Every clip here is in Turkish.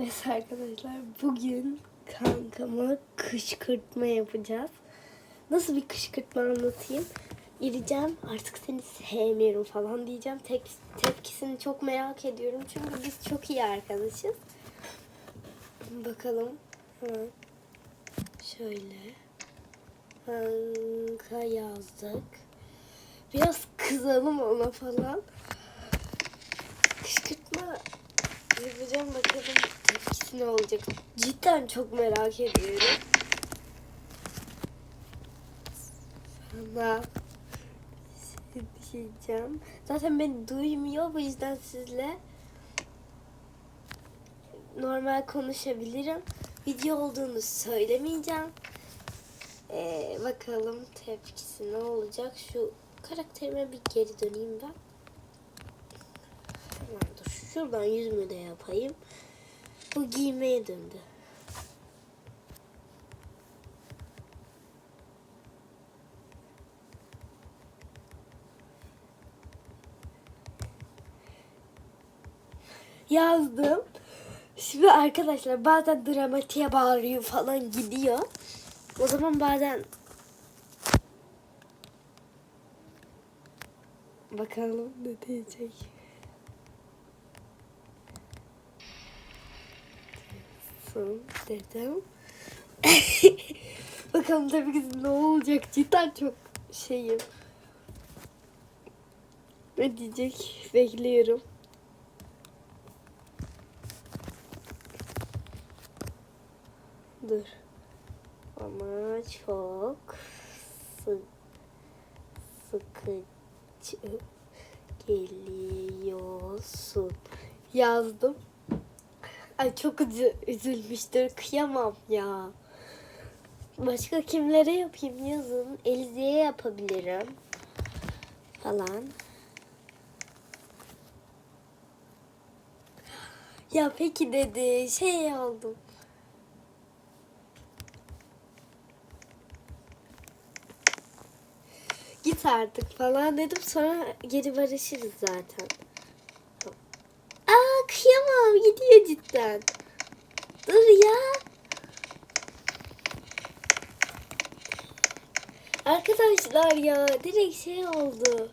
Evet arkadaşlar bugün kankama kışkırtma yapacağız. Nasıl bir kışkırtma anlatayım? Gireceğim artık seni sevmiyorum falan diyeceğim. Tek, tepkisini çok merak ediyorum. Çünkü biz çok iyi arkadaşız. Bakalım. Hemen. Şöyle. Kanka yazdık. Biraz kızalım ona falan. Kışkırtma yapacağım bakalım tepkisi ne olacak. Cidden çok merak ediyorum. Sana şey diyeceğim. Zaten beni duymuyor bu yüzden sizle normal konuşabilirim. Video olduğunu söylemeyeceğim. Ee, bakalım tepkisi ne olacak. Şu karakterime bir geri döneyim ben. Şuradan yüzümü de yapayım. Bu giymeye döndü. Yazdım. Şimdi arkadaşlar bazen dramatiğe bağırıyor falan gidiyor. O zaman bazen bakalım ne diyecek. Son dedim. bakalım tabii ki ne olacak. Cidden çok şeyim. Ne diyecek bekliyorum. Dur. Ama çok sık sıkıcı geliyorsun. Yazdım. Ay çok üzü- üzülmüştür. Kıyamam ya. Başka kimlere yapayım yazın. Elize'ye yapabilirim. Falan. Ya peki dedi. Şey aldım. Git artık falan dedim. Sonra geri barışırız zaten. Gidiyor cidden. Dur ya. Arkadaşlar ya direkt şey oldu.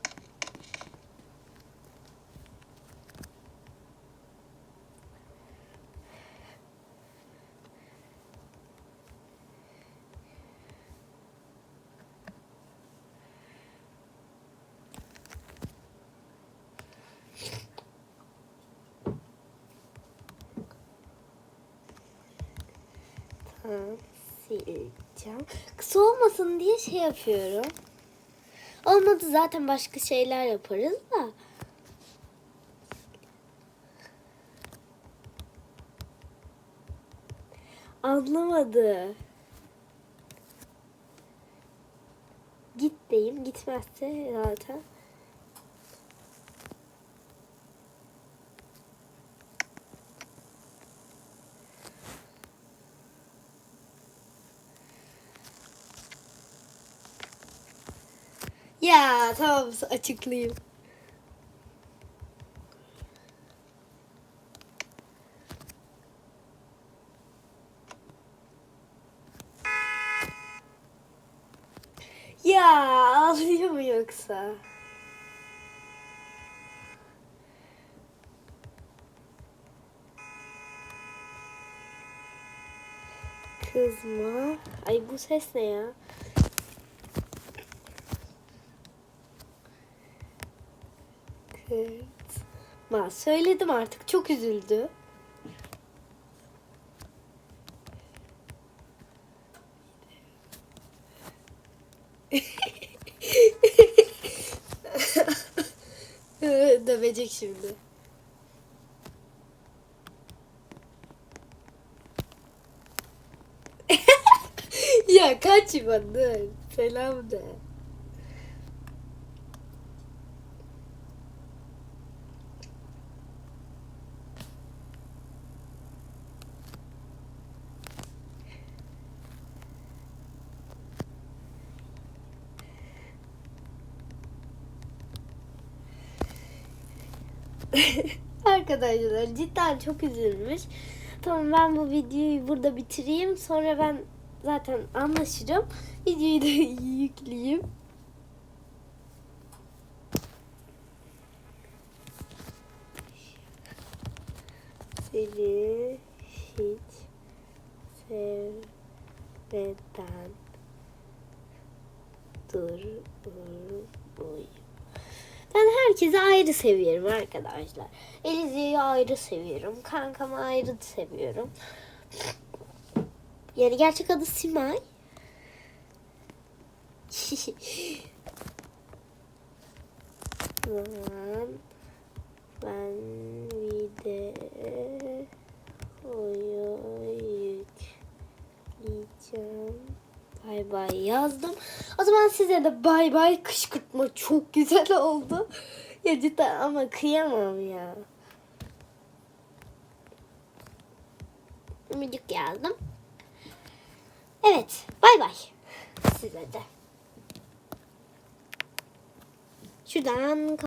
Sileceğim. Kısa olmasın diye şey yapıyorum. Olmadı zaten başka şeyler yaparız da. Anlamadı. Git deyim. Gitmezse zaten. Ya tamam açıklayayım. Ya ağlıyor mu yoksa? Kızma. Ay bu ses ne ya? Kızma. Söyledim artık. Çok üzüldü. Dövecek şimdi. ya kaçma dur. Selam de. Arkadaşlar cidden çok üzülmüş. Tamam ben bu videoyu burada bitireyim. Sonra ben zaten anlaşırım. Videoyu da yükleyeyim. Seni hiç sevmeden durmayayım. Ben herkesi ayrı seviyorum arkadaşlar. Elize'yi ayrı seviyorum. Kankamı ayrı seviyorum. Yani gerçek adı Simay. Zaman ben videoyu yükleyeceğim. Bay bay yazdım. O zaman size de bay bay kışkırtma çok güzel oldu. Ya cidden ama kıyamam ya. Müzik yazdım. Evet bay bay size de. Şuradan